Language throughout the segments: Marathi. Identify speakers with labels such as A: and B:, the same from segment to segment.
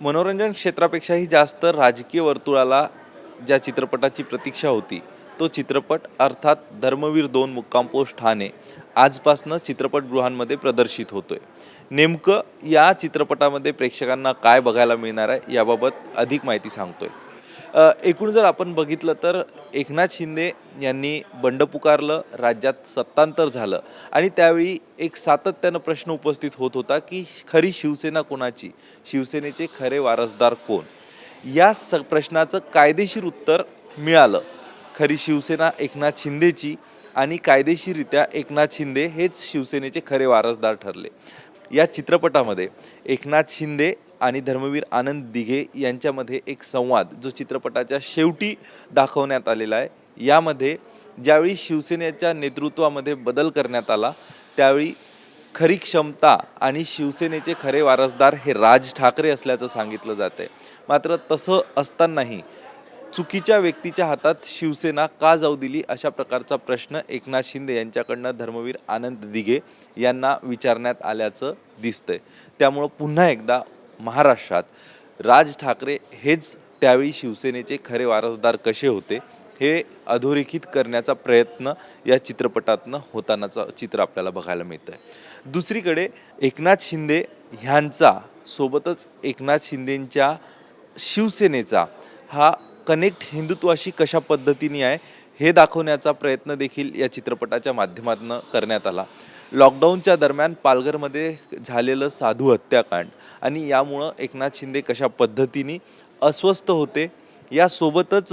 A: मनोरंजन क्षेत्रापेक्षाही जास्त राजकीय वर्तुळाला ज्या चित्रपटाची प्रतीक्षा होती तो चित्रपट अर्थात धर्मवीर दोन मुक्काम ठाणे आजपासनं चित्रपटगृहांमध्ये प्रदर्शित होतोय. नेमकं या चित्रपटामध्ये प्रेक्षकांना काय बघायला मिळणार आहे याबाबत अधिक माहिती सांगतोय. आहे एकूण जर आपण बघितलं तर एकनाथ शिंदे यांनी बंड पुकारलं राज्यात सत्तांतर झालं. आणि त्यावेळी एक सातत्यानं प्रश्न उपस्थित होत होता की खरी शिवसेना कोणाची? शिवसेनेचे खरे वारसदार कोण? या स प्रश्नाचं कायदेशीर उत्तर मिळालं. खरी शिवसेना एकनाथ शिंदेची आणि कायदेशीररित्या एकनाथ शिंदे हेच शिवसेनेचे खरे वारसदार ठरले. या चित्रपटामध्ये एकनाथ शिंदे आणि धर्मवीर आनंद दिघे यांच्यामध्ये एक संवाद जो चित्रपटाच्या शेवटी दाखवण्यात आलेला आहे. यामध्ये ज्यावेळी शिवसेनेच्या नेतृत्वामध्ये बदल करण्यात आला त्यावेळी खरी क्षमता आणि शिवसेनेचे खरे वारसदार हे राज ठाकरे असल्याचं सांगितलं जातं आहे मात्र तसं असतानाही चुकीच्या व्यक्तीच्या हातात शिवसेना का जाऊ दिली अशा प्रकारचा प्रश्न एकनाथ शिंदे यांच्याकडनं धर्मवीर आनंद दिघे यांना विचारण्यात आल्याचं दिसतंय. त्यामुळं पुन्हा एकदा महाराष्ट्रात. राज ठाकरे हेच त्यावेळी शिवसेनेचे खरे वारसदार कसे होते हे अधोरेखित करण्याचा प्रयत्न या चित्रपटातनं होतानाचा चित्र आपल्याला बघायला मिळतं आहे दुसरीकडे एकनाथ शिंदे ह्यांचा सोबतच एकनाथ शिंदेंच्या शिवसेनेचा हा कनेक्ट हिंदुत्वाशी कशा पद्धतीने आहे हे दाखवण्याचा प्रयत्न देखील या चित्रपटाच्या माध्यमातून करण्यात आला. लॉकडाऊनच्या दरम्यान पालघरमध्ये झालेलं साधू हत्याकांड आणि यामुळं एकनाथ शिंदे कशा पद्धतीने अस्वस्थ होते यासोबतच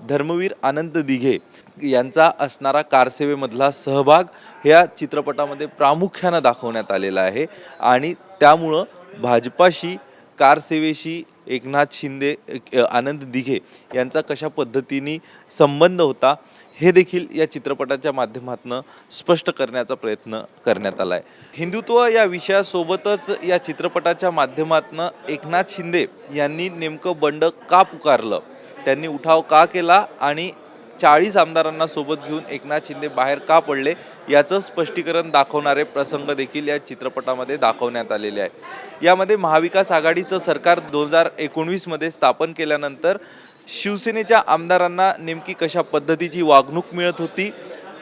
A: धर्मवीर आनंद दिघे यांचा असणारा कारसेवेमधला सहभाग ह्या चित्रपटामध्ये प्रामुख्यानं दाखवण्यात आलेला आहे आणि त्यामुळं भाजपाशी कारसेवेशी एकनाथ शिंदे आनंद दिघे यांचा कशा पद्धतीने संबंध होता हे देखील या चित्रपटाच्या माध्यमातून स्पष्ट करण्याचा प्रयत्न करण्यात आला आहे हिंदुत्व या विषयासोबतच या चित्रपटाच्या माध्यमातून एकनाथ शिंदे यांनी नेमकं बंड का पुकारलं? त्यांनी उठाव का केला? आणि चाळीस आमदारांना सोबत घेऊन एकनाथ शिंदे बाहेर का पडले? याचं स्पष्टीकरण दाखवणारे प्रसंग देखील या चित्रपटामध्ये दाखवण्यात आलेले आहे यामध्ये महाविकास आघाडीचं सरकार दोन हजार एकोणवीसमध्ये स्थापन केल्यानंतर शिवसेनेच्या आमदारांना नेमकी कशा पद्धतीची वागणूक मिळत होती?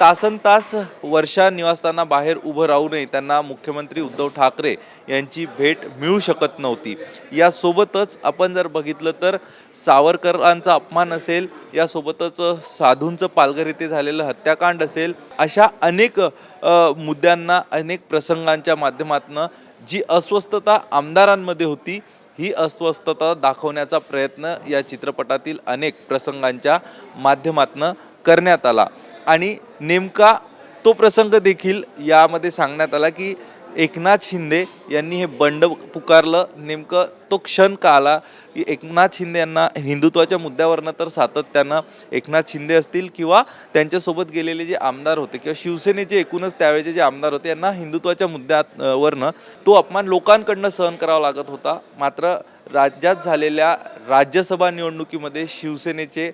A: तासन तास वर्षा निवासस्थाना बाहेर उभं राहू नये त्यांना मुख्यमंत्री उद्धव ठाकरे यांची भेट मिळू शकत नव्हती. यासोबतच आपण जर बघितलं तर सावरकरांचा अपमान असेल यासोबतच साधूंचं पालघर येथे झालेलं हत्याकांड असेल अशा अनेक मुद्द्यांना अनेक प्रसंगांच्या माध्यमातून जी अस्वस्थता आमदारांमध्ये होती ही अस्वस्थता दाखवण्याचा प्रयत्न या चित्रपटातील अनेक प्रसंगांच्या माध्यमातून करण्यात आला. आणि नेमका तो प्रसंग देखील यामध्ये सांगण्यात आला की एकनाथ शिंदे यांनी हे बंड पुकारलं. नेमकं तो क्षण का आला की एकनाथ शिंदे यांना हिंदुत्वाच्या मुद्द्यावरनं तर सातत्यानं एकनाथ शिंदे असतील किंवा त्यांच्यासोबत गेलेले जे आमदार होते किंवा शिवसेनेचे एकूणच त्यावेळेचे जे आमदार होते यांना हिंदुत्वाच्या मुद्द्यावरनं तो अपमान लोकांकडनं सहन करावा लागत होता. मात्र राज्यात झालेल्या राज्यसभा निवडणुकीमध्ये शिवसेनेचे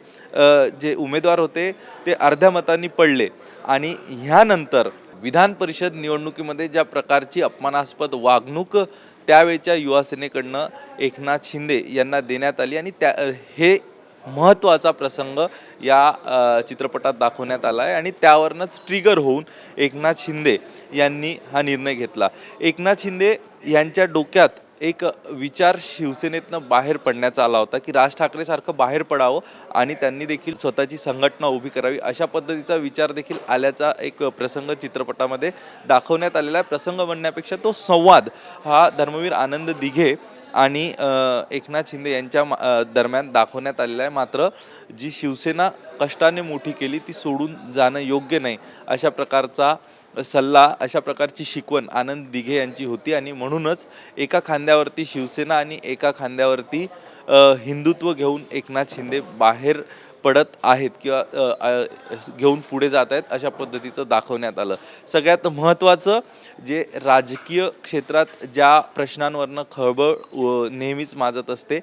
A: जे उमेदवार होते ते अर्ध्या मतांनी पडले. आणि ह्यानंतर विधान परिषद निवडणुकीमध्ये ज्या प्रकारची अपमानास्पद वागणूक त्यावेळच्या युवासेनेकडनं एकनाथ शिंदे यांना देण्यात आली आणि त्या हे महत्त्वाचा प्रसंग या चित्रपटात दाखवण्यात आला आहे आणि त्यावरनंच ट्रिगर होऊन एकनाथ शिंदे यांनी हा निर्णय घेतला. एकनाथ शिंदे यांच्या डोक्यात एक विचार शिवसेनेतनं बाहेर पडण्याचा आला होता की राज ठाकरेसारखं बाहेर पडावं आणि त्यांनी देखील स्वतःची संघटना उभी करावी अशा पद्धतीचा विचार देखील आल्याचा एक प्रसंग चित्रपटामध्ये दाखवण्यात आलेला आहे. प्रसंग म्हणण्यापेक्षा तो संवाद हा धर्मवीर आनंद दिघे आणि एकनाथ शिंदे यांच्या दरम्यान दाखवण्यात आलेला आहे. मात्र जी शिवसेना कष्टाने मोठी केली ती सोडून जाणं योग्य नाही अशा प्रकारचा सल्ला अशा प्रकारची शिकवण आनंद दिघे यांची होती आणि म्हणूनच एका खांद्यावरती शिवसेना आणि एका खांद्यावरती हिंदुत्व घेऊन एकनाथ शिंदे बाहेर पडत आहेत किंवा घेऊन पुढे जात आहेत अशा पद्धतीचं दाखवण्यात आलं. सगळ्यात महत्त्वाचं जे राजकीय क्षेत्रात ज्या प्रश्नांवरनं खळबळ नेहमीच माजत असते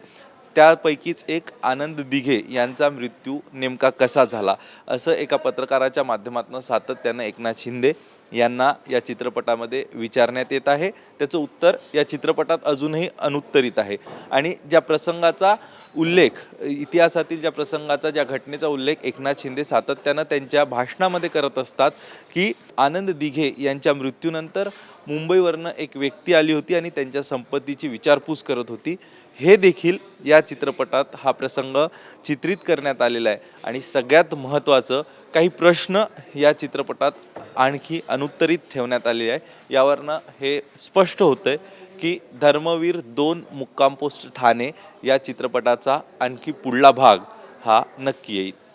A: त्यापैकीच एक आनंद दिघे यांचा मृत्यू नेमका कसा झाला? असं एका पत्रकाराच्या माध्यमातून सातत्यानं एकनाथ शिंदे यांना या चित्रपटामध्ये विचारण्यात येत आहे. त्याचं उत्तर या चित्रपटात अजूनही अनुत्तरित आहे. आणि ज्या प्रसंगाचा उल्लेख इतिहासातील ज्या प्रसंगाचा ज्या घटनेचा उल्लेख एकनाथ शिंदे सातत्यानं त्यांच्या भाषणामध्ये करत असतात की आनंद दिघे यांच्या मृत्यूनंतर मुंबईवरनं एक व्यक्ती आली होती आणि त्यांच्या संपत्तीची विचारपूस करत होती. हे देखील या चित्रपटात हा प्रसंग चित्रित करण्यात आलेला आहे. आणि सगळ्यात महत्त्वाचं काही प्रश्न या चित्रपटात आणखी अनुत्तरित ठेवण्यात आले आहे. यावरनं हे स्पष्ट होतं आहे की धर्मवीर दोन मुक्काम पोस्ट ठाणे या चित्रपटाचा आणखी पुढला भाग हा नक्की येईल.